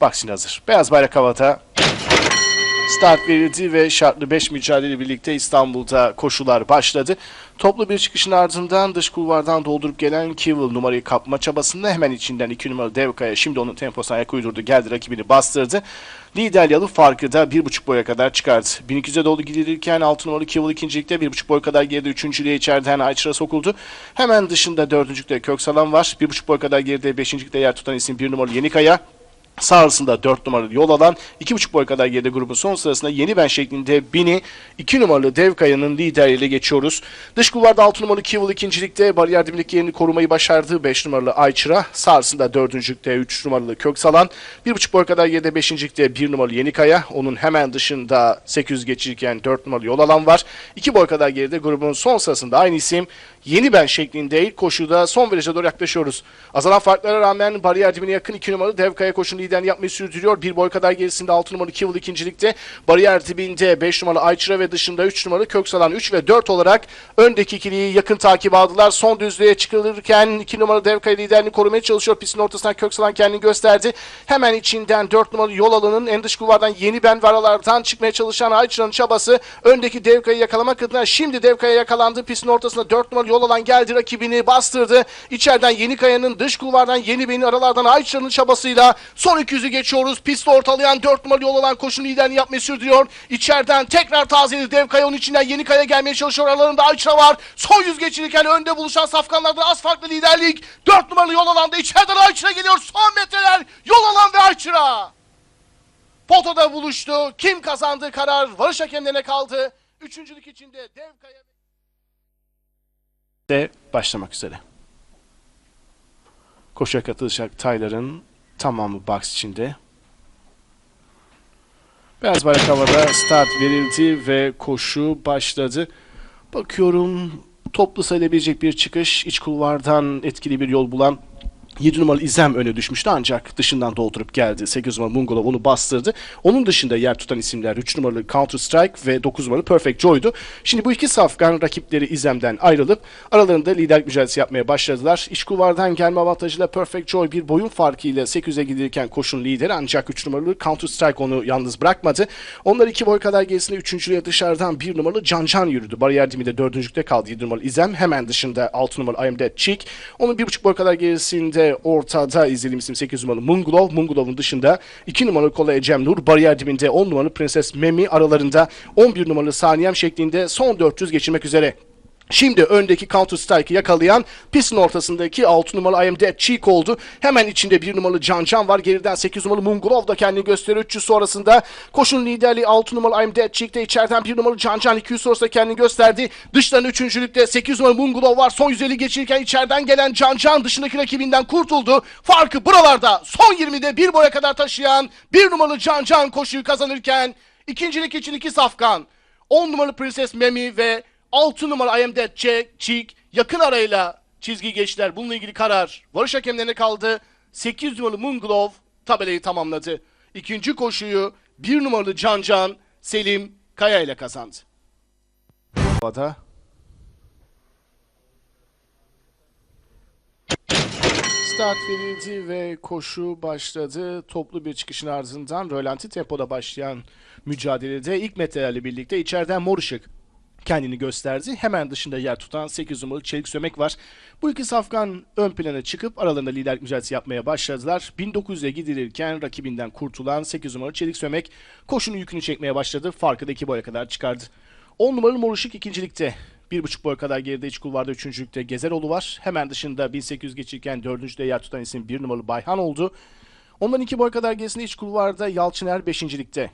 Vaksin hazır. Beyaz bayrak havada. Start verildi ve şartlı 5 mücadele birlikte İstanbul'da koşular başladı. Toplu bir çıkışın ardından dış kulvardan doldurup gelen Kivil numarayı kapma çabasında hemen içinden 2 numaralı Devkaya şimdi onun temposuna ayak uydurdu. Geldi rakibini bastırdı. Lider yalı farkı da 1.5 boya kadar çıkardı. 1200'e dolu gidilirken 6 numaralı Kivil ikincilikte 1.5 boy kadar geride üçüncülüğe içeriden Ayçır'a sokuldu. Hemen dışında dördüncülükte Köksalan var. 1.5 boy kadar geride beşincilikte yer tutan isim 1 numaralı Yenikaya. Sağrısında 4 numaralı yol alan 2,5 boy kadar geride grubun son sırasında yeni ben şeklinde Bini 2 numaralı Devkaya'nın liderliğiyle geçiyoruz. Dış kulvarda 6 numaralı Kivil ikincilikte bariyer dibindeki yerini korumayı başardı 5 numaralı Ayçıra. Sağrısında 4. 3 numaralı Köksalan. 1,5 boy kadar geride 5. 1 numaralı Yenikaya. Onun hemen dışında 800 geçirken 4 numaralı yol alan var. 2 boy kadar geride grubun son sırasında aynı isim yeni ben şeklinde ilk koşuda son viraja doğru yaklaşıyoruz. Azalan farklara rağmen bariyer dibine yakın 2 numaralı Devkaya koşunu liderliğini yapmayı sürdürüyor. Bir boy kadar gerisinde 6 numaralı Kivil ikincilikte. Bariyer dibinde 5 numaralı Ayçıra ve dışında 3 numaralı Köksalan 3 ve 4 olarak öndeki ikiliyi yakın takip aldılar. Son düzlüğe çıkılırken 2 numaralı Devkaya liderliğini korumaya çalışıyor. Pistin ortasından Köksalan kendini gösterdi. Hemen içinden 4 numaralı yol alanın en dış kulvardan yeni ben ve aralardan çıkmaya çalışan Ayçıra'nın çabası öndeki Devkaya'yı yakalamak adına şimdi Devkaya yakalandı. Pistin ortasında 4 numaralı yol alan geldi rakibini bastırdı. İçeriden Yeni Kaya'nın dış kulvardan Yeni Bey'in aralardan Ayçıra'nın çabasıyla son 200'ü geçiyoruz. Pisti ortalayan 4 numaralı yol alan koşun liderini yapmayı sürdürüyor. İçeriden tekrar tazeli Dev Kaya onun içinden Yeni Kaya gelmeye çalışıyor. Aralarında Ayçıra var. Son 100 geçirirken önde buluşan safkanlarda az farklı liderlik. 4 numaralı yol alanda içeriden Ayçıra geliyor. Son metreler yol alan ve Ayçıra. Potoda buluştu. Kim kazandı karar varış hakemlerine kaldı. Üçüncülük içinde Dev Kaya de başlamak üzere. Koşuya katılacak Tyler'ın tamamı box içinde. Beyaz bayrak havada start verildi ve koşu başladı. Bakıyorum toplu sayılabilecek bir çıkış. iç kulvardan etkili bir yol bulan 7 numaralı İzem öne düşmüştü ancak dışından doldurup geldi. 8 numaralı Mungolov onu bastırdı. Onun dışında yer tutan isimler 3 numaralı Counter Strike ve 9 numaralı Perfect Joy'du. Şimdi bu iki safkan rakipleri İzem'den ayrılıp aralarında liderlik mücadelesi yapmaya başladılar. İç kulvardan gelme avantajıyla Perfect Joy bir boyun farkıyla 800'e gidilirken koşun lideri ancak 3 numaralı Counter Strike onu yalnız bırakmadı. Onlar 2 boy kadar gerisinde 3. dışarıdan 1 numaralı Can Can yürüdü. Bariyer dibinde 4. kaldı 7 numaralı İzem. Hemen dışında 6 numaralı I Am Dead Chick. Onun 1,5 boy kadar gerisinde ortada izlediğim isim 8 numaralı Mungulov. Mungulov'un dışında 2 numaralı Kola Ecem Nur. Bariyer dibinde 10 numaralı Prenses Memi aralarında 11 numaralı Saniyem şeklinde son 400 geçirmek üzere. Şimdi öndeki Counter Strike'ı yakalayan pistin ortasındaki 6 numaralı I Am Dead Cheek oldu. Hemen içinde 1 numaralı Can Can var. Geriden 8 numaralı Mungulov da kendini gösteriyor. 300 sonrasında koşun liderliği 6 numaralı I Am Dead Cheek'te içeriden 1 numaralı Can Can 200 sonrasında kendini gösterdi. Dıştan 3. 8 numaralı Mungulov var. Son 150 geçirirken içeriden gelen Can Can dışındaki rakibinden kurtuldu. Farkı buralarda son 20'de bir boya kadar taşıyan 1 numaralı Can Can koşuyu kazanırken ikincilik için iki safkan 10 numaralı Prenses Memi ve 6 numara I am dead check, cheek yakın arayla çizgi geçtiler. Bununla ilgili karar varış hakemlerine kaldı. 8 numaralı Moonglove tabelayı tamamladı. İkinci koşuyu 1 numaralı Can Can Selim Kaya ile kazandı. Havada Start verildi ve koşu başladı. Toplu bir çıkışın ardından rölanti tempoda başlayan mücadelede ilk metrelerle birlikte içeriden mor ışık kendini gösterdi. Hemen dışında yer tutan 8 numaralı Çelik Sömek var. Bu iki safkan ön plana çıkıp aralarında liderlik mücadelesi yapmaya başladılar. 1900'e gidilirken rakibinden kurtulan 8 numaralı Çelik Sömek koşunun yükünü çekmeye başladı. Farkı da 2 boya kadar çıkardı. 10 numaralı Mor Işık ikincilikte. 1,5 boy kadar geride iç kulvarda 3. Gezeroğlu var. Hemen dışında 1800 geçirken 4. yer tutan isim 1 numaralı Bayhan oldu. Ondan 2 boy kadar gerisinde iç kulvarda Yalçıner 5.likte.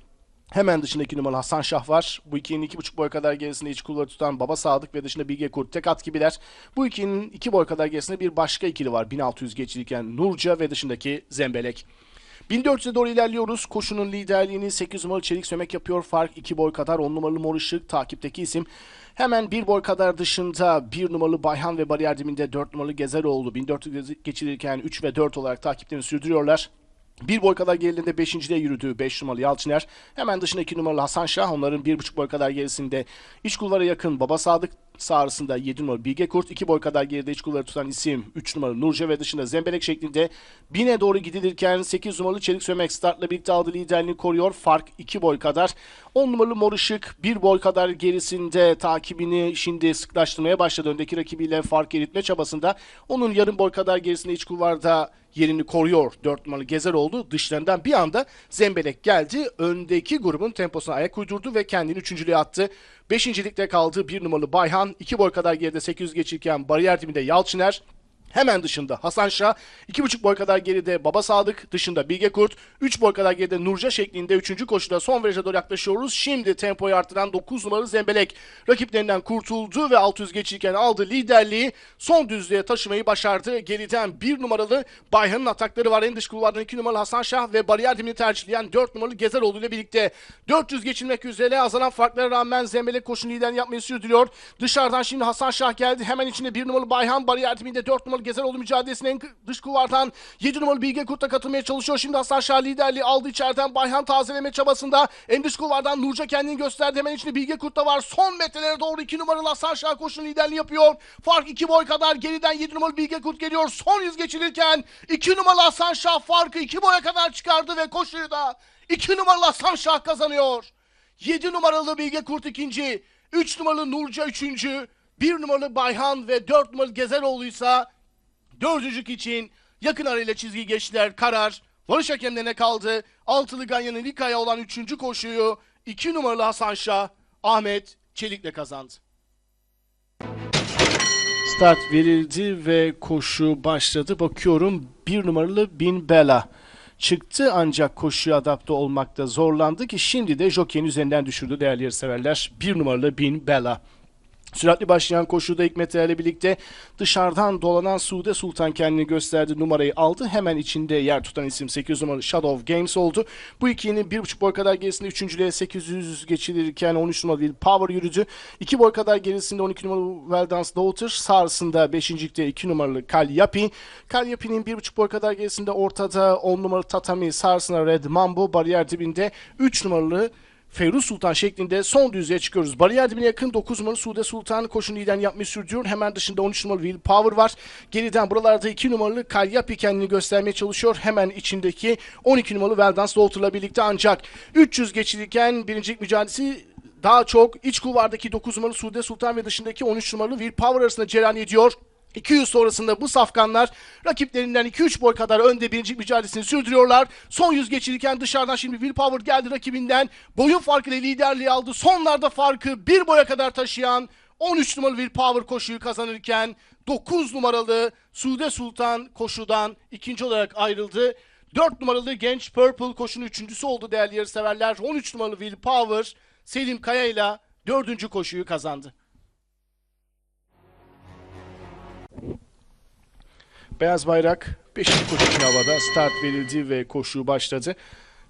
Hemen dışındaki numaralı Hasan Şah var. Bu ikinin iki buçuk boy kadar gerisinde iç kulvarı tutan Baba Sadık ve dışında Bilge Kurt tek at gibiler. Bu ikinin iki boy kadar gerisinde bir başka ikili var. 1600 geçilirken Nurca ve dışındaki Zembelek. 1400'e doğru ilerliyoruz. Koşunun liderliğini 8 numaralı Çelik Sömek yapıyor. Fark 2 boy kadar 10 numaralı Mor Işık takipteki isim. Hemen bir boy kadar dışında 1 numaralı Bayhan ve bariyer dibinde 4 numaralı Gezeroğlu 1400 geçilirken 3 ve 4 olarak takiplerini sürdürüyorlar. Bir boy kadar gerilerinde 5. de yürüdüğü 5 numaralı Yalçıner. Hemen dışında 2 numaralı Hasan Şah. Onların 1,5 boy kadar gerisinde iç kulvara yakın Baba Sadık Sağrısında 7 numaralı Bilge Kurt. 2 boy kadar geride iç kulvarı tutan isim 3 numaralı Nurce ve dışında Zembelek şeklinde bine doğru gidilirken 8 numaralı Çelik Sömek startla birlikte aldığı liderliğini koruyor. Fark 2 boy kadar. 10 numaralı Mor Işık 1 boy kadar gerisinde takibini şimdi sıklaştırmaya başladı. Öndeki rakibiyle fark eritme çabasında. Onun yarım boy kadar gerisinde iç kulvarda yerini koruyor. 4 numaralı Gezer oldu. Dışlarından bir anda Zembelek geldi. Öndeki grubun temposuna ayak uydurdu ve kendini üçüncülüğe attı. Beşincilikte kaldı bir numaralı Bayhan. 2 boy kadar geride 800 geçirken bariyer dibinde Yalçıner. Hemen dışında Hasan Şah, 2,5 boy kadar geride Baba Sadık, dışında Bilge Kurt, 3 boy kadar geride Nurca şeklinde 3. koşuda son viraja doğru yaklaşıyoruz. Şimdi tempoyu arttıran 9 numaralı Zembelek rakiplerinden kurtuldu ve 600 geçirken aldı liderliği. Son düzlüğe taşımayı başardı. Geriden 1 numaralı Bayhan'ın atakları var. En dış kulvardan 2 numaralı Hasan Şah ve bariyer dibini tercihleyen 4 numaralı Gezeroğlu ile birlikte 400 geçilmek üzere azalan farklara rağmen Zembelek koşun liderliğini yapmayı sürdürüyor. Dışarıdan şimdi Hasan Şah geldi. Hemen içinde 1 numaralı Bayhan bariyer dibinde 4 numaralı Gezeroğlu mücadelesine en dış kulvardan 7 numaralı Bilge Kurt'la katılmaya çalışıyor. Şimdi Hasan Şah liderliği aldı içeriden Bayhan tazeleme çabasında. En dış kulvardan Nurca kendini gösterdi. Hemen içinde Bilge Kurt da var. Son metrelere doğru 2 numaralı Hasan Şah koşun liderliği yapıyor. Fark 2 boy kadar geriden 7 numaralı Bilge Kurt geliyor. Son yüz geçilirken 2 numaralı Hasan Şah farkı 2 boya kadar çıkardı ve koşuyu da 2 numaralı Hasan Şah kazanıyor. 7 numaralı Bilge Kurt ikinci, 3 numaralı Nurca üçüncü, 1 numaralı Bayhan ve 4 numaralı Gezeroğlu ise dördüncük için yakın arayla çizgi geçtiler. Karar varış hakemlerine kaldı. Altılı Ganyan'ın ilk ayağı olan üçüncü koşuyu 2 numaralı Hasan Şah, Ahmet Çelik'le kazandı. Start verildi ve koşu başladı. Bakıyorum bir numaralı Bin Bella çıktı ancak koşuya adapte olmakta zorlandı ki şimdi de jockey'in üzerinden düşürdü değerli yarışseverler. Bir numaralı Bin Bella. Süratli başlayan koşuda Hikmet ile birlikte dışarıdan dolanan Sude Sultan kendini gösterdi. Numarayı aldı. Hemen içinde yer tutan isim 8 numaralı Shadow Games oldu. Bu ikinin 1,5 boy kadar gerisinde 3. 800 geçilirken 13 numaralı Power yürüdü. 2 boy kadar gerisinde 12 numaralı Well Dance Daughter. Sağrısında 5. 2 numaralı Kalyapi. Kalyapi'nin 1,5 boy kadar gerisinde ortada 10 numaralı Tatami. Sağrısında Red Mambo. Bariyer dibinde 3 numaralı Feyruz Sultan şeklinde son düzlüğe çıkıyoruz. Bariyer dibine yakın 9 numaralı Sude Sultan koşun liderliğini yapmayı sürdürüyor. Hemen dışında 13 numaralı Will Power var. Geriden buralarda 2 numaralı Kalyapi kendini göstermeye çalışıyor. Hemen içindeki 12 numaralı Veldans Daughter'la birlikte ancak 300 geçilirken birincilik mücadelesi daha çok iç kulvardaki 9 numaralı Sude Sultan ve dışındaki 13 numaralı Will Power arasında cereyan ediyor. 200 sonrasında bu safkanlar rakiplerinden 2-3 boy kadar önde birinci mücadelesini sürdürüyorlar. Son yüz geçilirken dışarıdan şimdi Willpower geldi rakibinden. Boyun farkıyla liderliği aldı. Sonlarda farkı bir boya kadar taşıyan 13 numaralı Willpower koşuyu kazanırken 9 numaralı Sude Sultan koşudan ikinci olarak ayrıldı. 4 numaralı Genç Purple koşunun üçüncüsü oldu değerli yarışseverler. 13 numaralı Willpower Selim Kaya ile dördüncü koşuyu kazandı. Beyaz bayrak 5. koşu havada start verildi ve koşu başladı.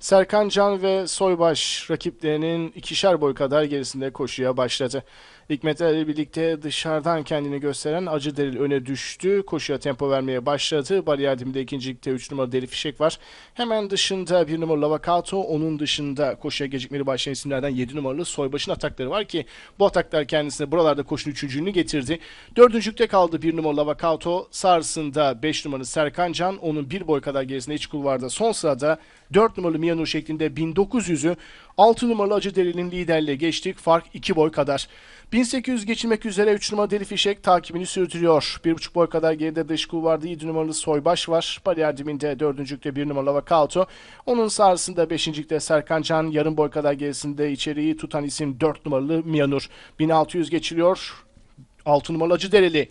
Serkan Can ve Soybaş rakiplerinin ikişer boy kadar gerisinde koşuya başladı. Hikmet ile birlikte dışarıdan kendini gösteren Acı Deril öne düştü. Koşuya tempo vermeye başladı. Bariyer dibinde ikincilikte 3 numaralı Deli Fişek var. Hemen dışında 1 numaralı Lavakato. Onun dışında koşuya gecikmeli başlayan isimlerden 7 numaralı Soybaş'ın atakları var ki bu ataklar kendisine buralarda koşunun üçüncülüğünü getirdi. Dördüncülükte kaldı 1 numaralı Lavakato. Sarsında 5 numaralı Serkan Can. Onun bir boy kadar gerisinde iç kulvarda. Son sırada 4 numaralı Miyanur şeklinde 1900'ü 6 numaralı Acı Deri'nin liderliğe geçtik. Fark 2 boy kadar. 1800 geçilmek üzere 3 numaralı Deli Fişek takibini sürdürüyor. 1,5 boy kadar geride dış kulvarda 7 numaralı Soybaş var. Bariyer dibinde 4. 1 numaralı Vakalto. Onun sağrısında 5. Serkan Can. Yarım boy kadar gerisinde içeriği tutan isim 4 numaralı Miyanur. 1600 geçiliyor. 6 numaralı Acı Dereli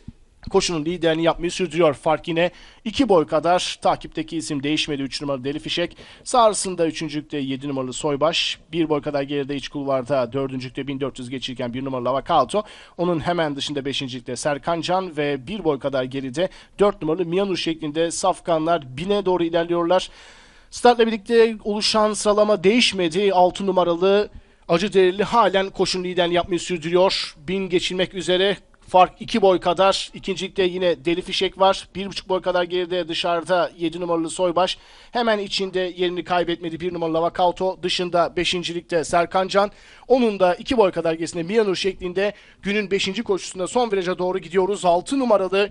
koşunun liderini yapmayı sürdürüyor. Fark yine 2 boy kadar. Takipteki isim değişmedi. 3 numaralı Deli Fişek. Sağrısında 3. 7 numaralı Soybaş. 1 boy kadar geride iç kulvarda 4. 1400 geçirken 1 numaralı Lavakalto. Onun hemen dışında 5. Serkan Can ve 1 boy kadar geride 4 numaralı Miyanur şeklinde safkanlar bine doğru ilerliyorlar. Startla birlikte oluşan sıralama değişmedi. 6 numaralı Acı Dereli halen koşun liderliğini yapmayı sürdürüyor. 1000 geçilmek üzere Fark 2 boy kadar. İkincilikte yine Deli Fişek var. 1,5 boy kadar geride dışarıda 7 numaralı Soybaş. Hemen içinde yerini kaybetmedi 1 numaralı Lavakauto. Dışında 5. ligde Serkan Can. Onun da 2 boy kadar gerisinde Miyanur şeklinde günün 5. koşusunda son viraja doğru gidiyoruz. 6 numaralı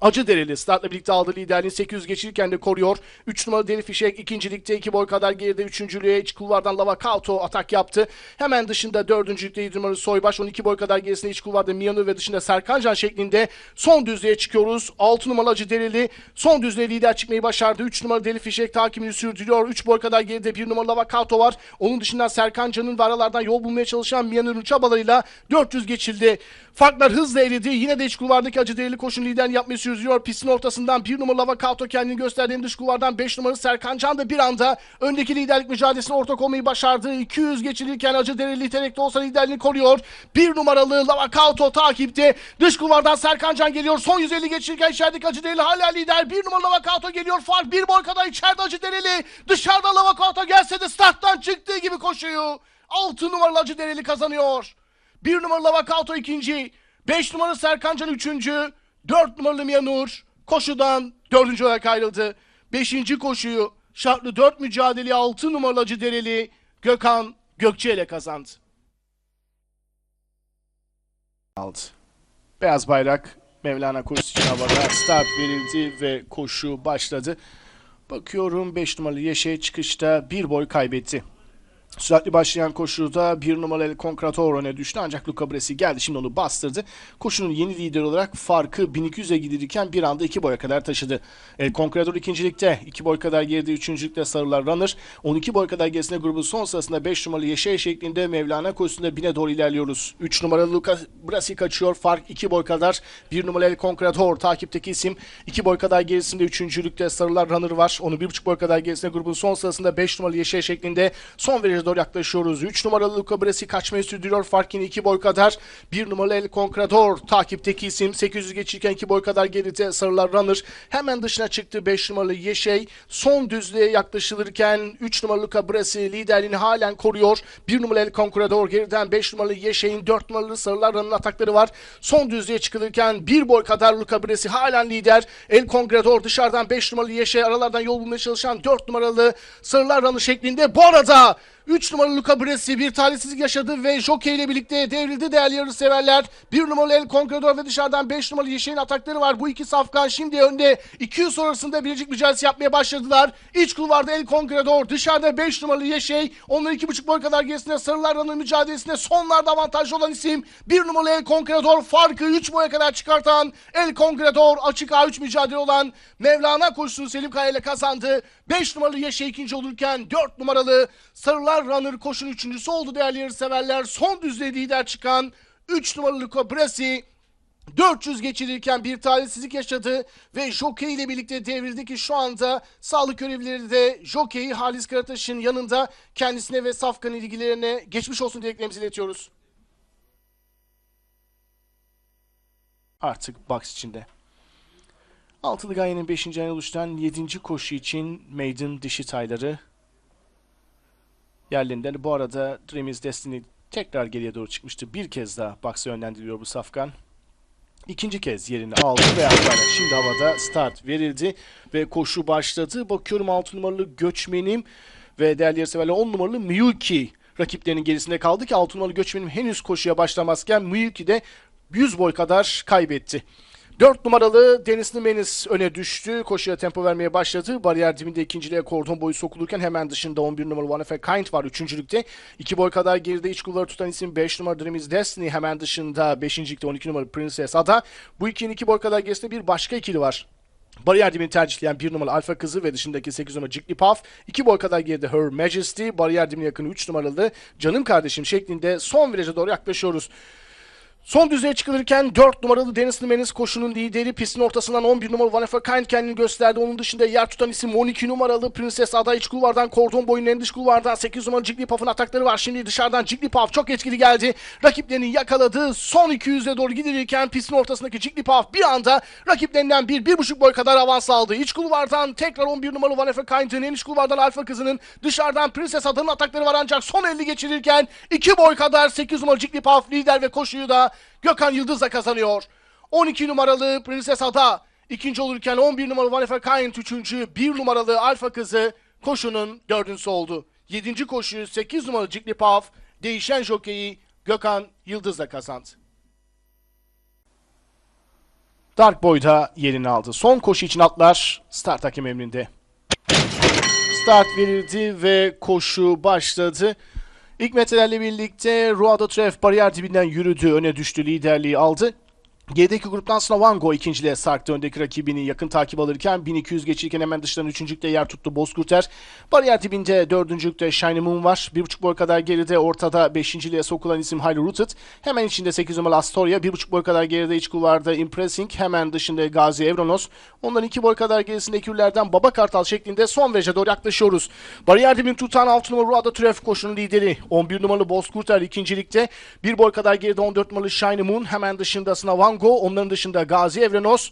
Acı Dereli startla birlikte aldığı liderliğini 800 geçirirken de koruyor. 3 numaralı Deli Fişek ikincilikte 2 boy kadar geride üçüncülüğe iç kulvardan Lava Kauto atak yaptı. Hemen dışında dördüncülükte 7 numaralı Soybaş 12 boy kadar gerisinde iç kulvarda Miyanu ve dışında Serkancan şeklinde son düzlüğe çıkıyoruz. 6 numaralı Acı Dereli son düzlüğe lider çıkmayı başardı. 3 numaralı Deli Fişek takibini sürdürüyor. 3 boy kadar geride 1 numaralı Lava Kauto var. Onun dışında Serkancan'ın ve aralardan yol bulmaya çalışan Miyanu'nun çabalarıyla 400 geçildi. Farklar hızla eridi. Yine de iç kulvardaki Acı Dereli koşun lider yapmayı sürdürüyor. Pistin ortasından 1 numaralı Lavakato kendini gösterdiğinde dış kulvardan 5 numaralı Serkan Can da bir anda öndeki liderlik mücadelesine ortak olmayı başardı. 200 geçilirken Acı Dereli iterekte olsa liderliğini koruyor. 1 numaralı Lavakato takipte. Dış kulvardan Serkan Can geliyor. Son 150 geçilirken içerideki Acı Dereli hala lider. 1 numaralı Lavakato geliyor. Fark 1 boy kadar içeride Acı Dereli. Dışarıda Lavakato gelse de starttan çıktığı gibi koşuyu. 6 numaralı Acı Dereli kazanıyor. 1 numaralı Lavakato ikinci. 5 numaralı Serkancan üçüncü. 4 numaralı Miyanur koşudan dördüncü olarak ayrıldı. 5. koşuyu şartlı 4 mücadeleye 6 numaralı Acı Dereli Gökhan Gökçe ile kazandı. Aldı. Beyaz bayrak Mevlana için havada start verildi ve koşu başladı. Bakıyorum 5 numaralı Yeşe çıkışta bir boy kaybetti. Süratli başlayan koşuda bir numaralı Concratore öne düştü ancak Luca Bresi geldi şimdi onu bastırdı. Koşunun yeni lideri olarak farkı 1200'e gidirirken bir anda iki boya kadar taşıdı. El Concratore ikincilikte, iki boy kadar geride üçüncülükte Sarılar Runner. 12 boy kadar gerisinde grubun son sırasında 5 numaralı Yeşil şeklinde Mevlana koşusunda bine doğru ilerliyoruz. 3 numaralı Luca Brasi kaçıyor fark 2 boy kadar. 1 numaralı El Concratore takipteki isim. 2 boy kadar gerisinde üçüncülükte Sarılar Runner var. Onu 1,5 boy kadar gerisinde grubun son sırasında 5 numaralı Yeşil şeklinde son viraja doğru yaklaşıyoruz. 3 numaralı Luca Bresi kaçmayı sürdürüyor. Fark yine 2 boy kadar. 1 numaralı El Concrador takipteki isim. 800 geçirken 2 boy kadar geride Sarılar Runner. Hemen dışına çıktı 5 numaralı Yeşey. Son düzlüğe yaklaşılırken 3 numaralı Luca Bresi liderliğini halen koruyor. 1 numaralı El Concrador geriden 5 numaralı Yeşey'in 4 numaralı Sarılar Runner'ın atakları var. Son düzlüğe çıkılırken 1 boy kadar Luca Bresi halen lider. El Concrador dışarıdan 5 numaralı Yeşey aralardan yol bulmaya çalışan 4 numaralı Sarılar Runner şeklinde. Bu arada 3 numaralı Luca Bresi bir talihsizlik yaşadı ve Jockey ile birlikte devrildi değerli yarış severler. 1 numaralı El Concredor ve dışarıdan 5 numaralı Yeşil'in atakları var. Bu iki safkan şimdi önde. 200 sonrasında biricik mücadelesi yapmaya başladılar. İç kulvarda El Concredor, dışarıda 5 numaralı Yeşil. Onların 2,5 boy kadar gerisinde Sarılar'ın mücadelesinde sonlarda avantajlı olan isim 1 numaralı El Concredor farkı 3 boya kadar çıkartan El Concredor açık A3 mücadele olan Mevlana koşusunu Selim Kaya ile kazandı. 5 numaralı Yeşil ikinci olurken 4 numaralı Sarılar Runner koşun üçüncüsü oldu değerli yarışseverler. Son düzlüğe lider çıkan 3 numaralı Bresi 400 geçirirken bir talihsizlik yaşadı ve Jockey ile birlikte devrildi ki şu anda sağlık görevlileri de Jockey Halis Karataş'ın yanında kendisine ve Safkan ilgilerine geçmiş olsun dileklerimizi iletiyoruz. Artık box içinde. Altılı Gaye'nin 5. ayına oluşturan 7. koşu için Maiden dişi tayları yerlerinden. Bu arada Dream's Destiny tekrar geriye doğru çıkmıştı. Bir kez daha box'a yönlendiriyor bu safkan. İkinci kez yerini aldı ve arkadaşlar şimdi havada start verildi ve koşu başladı. Bakıyorum 6 numaralı Göçmenim ve değerli yarışseverler 10 numaralı Miyuki rakiplerinin gerisinde kaldı ki 6 numaralı Göçmenim henüz koşuya başlamazken Miyuki de 100 boy kadar kaybetti. 4 numaralı Deniz Menis öne düştü. Koşuya tempo vermeye başladı. Bariyer dibinde ikinciliğe kordon boyu sokulurken hemen dışında 11 numaralı One F Kind var üçüncülükte. 2 boy kadar geride iç kulvarı tutan isim 5 numaralı Dreams Destiny hemen dışında 5. ligde 12 numaralı Princess Ada. Bu ikinin 2 boy kadar gerisinde bir başka ikili var. Bariyer dibini tercihleyen 1 numaralı Alfa Kızı ve dışındaki 8 numaralı Jigglypuff. 2 boy kadar geride Her Majesty. Bariyer dibine yakın 3 numaralı Canım Kardeşim şeklinde son viraja doğru yaklaşıyoruz. Son düzeye çıkılırken 4 numaralı Dennis Menis koşunun lideri pistin ortasından 11 numaralı Vanessa Kind kendini gösterdi. Onun dışında yer tutan isim 12 numaralı Prenses Ada iç kulvardan kordon boyunun en dış kulvardan 8 numaralı Jigglypuff'ın atakları var. Şimdi dışarıdan Jigglypuff çok etkili geldi. Rakiplerini yakaladı. Son 200'e doğru gidilirken pistin ortasındaki Jigglypuff bir anda rakiplerinden bir, bir buçuk boy kadar avans aldı. İç kulvardan tekrar 11 numaralı Vanessa Kind'ın en iç kulvardan Alfa kızının dışarıdan Prenses Ada'nın atakları var ancak son 50 geçirirken 2 boy kadar 8 numaralı Jigglypuff lider ve koşuyu da Gökhan Yıldız'la kazanıyor. 12 numaralı Prenses Ada ikinci olurken 11 numaralı Vanessa Kayent üçüncü, 1 numaralı Alfa kızı koşunun dördüncüsü oldu. 7. koşuyu 8 numaralı Jigglypuff değişen jokeyi Gökhan Yıldız'la kazandı. Dark Boy'da yerini aldı. Son koşu için atlar start hakem emrinde. Start verildi ve koşu başladı. İlk metrelerle birlikte Ruada Tref bariyer dibinden yürüdü. Öne düştü. Liderliği aldı. G'deki gruptan sonra Van Gogh ikinciliğe sarktı. Öndeki rakibini yakın takip alırken 1200 geçirken hemen dıştan üçüncülükte yer tuttu Bozkurter. Bariyer dibinde dördüncülükte Shiny Moon var. Bir buçuk boy kadar geride ortada beşinciliğe sokulan isim Highly Rooted. Hemen içinde 8 numaralı Astoria. Bir buçuk boy kadar geride iç kulvarda Impressing. Hemen dışında Gazi Evronos. Onların iki boy kadar gerisinde ekürlerden Baba Kartal şeklinde son vece doğru yaklaşıyoruz. Bariyer dibini tutan 6 numaralı Ruada Tref koşunun lideri. 11 numaralı Bozkurter ikincilikte. Bir boy kadar geride 14 numaralı Shiny Moon. Hemen dışında Sınav Van Gogh. Onların dışında Gazi Evrenos.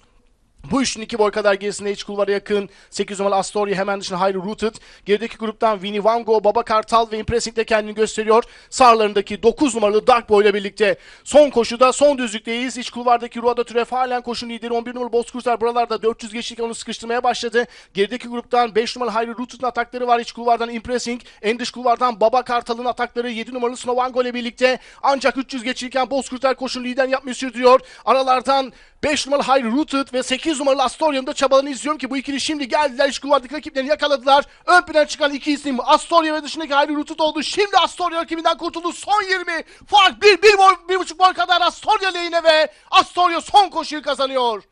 Bu üçlünün iki boy kadar gerisinde iç kulvara yakın. 8 numaralı Astoria hemen dışında Highly Rooted. Gerideki gruptan Winnie Van Gogh, Baba Kartal ve Impressing de kendini gösteriyor. Sağlarındaki 9 numaralı Dark Boy ile birlikte. Son koşuda son düzlükteyiz. İç kulvardaki Ruada Türef halen koşun lideri 11 numaralı Bozkurtlar buralarda 400 geçtik onu sıkıştırmaya başladı. Gerideki gruptan 5 numaralı Highly Rooted'ın atakları var. İç kulvardan Impressing. En dış kulvardan Baba Kartal'ın atakları 7 numaralı Snow Van Gogh ile birlikte. Ancak 300 geçirken Bozkurtlar koşun lider yapmayı sürdürüyor. Aralardan 5 numaralı High Rooted ve 8 numaralı Astoria'nın da çabalarını izliyorum ki bu ikili şimdi geldiler iç kulvardaki rakiplerini yakaladılar. Ön plana çıkan iki isim Astoria ve dışındaki High Rooted oldu. Şimdi Astoria rakibinden kurtuldu. Son 20. Fark 1, 1 boy, 1,5 boy kadar Astoria lehine ve Astoria son koşuyu kazanıyor.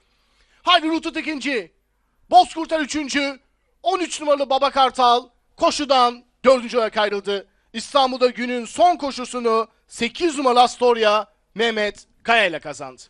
High Rooted ikinci. Bozkurtar üçüncü. 13 numaralı Baba Kartal koşudan dördüncü olarak ayrıldı. İstanbul'da günün son koşusunu 8 numaralı Astoria Mehmet Kaya ile kazandı.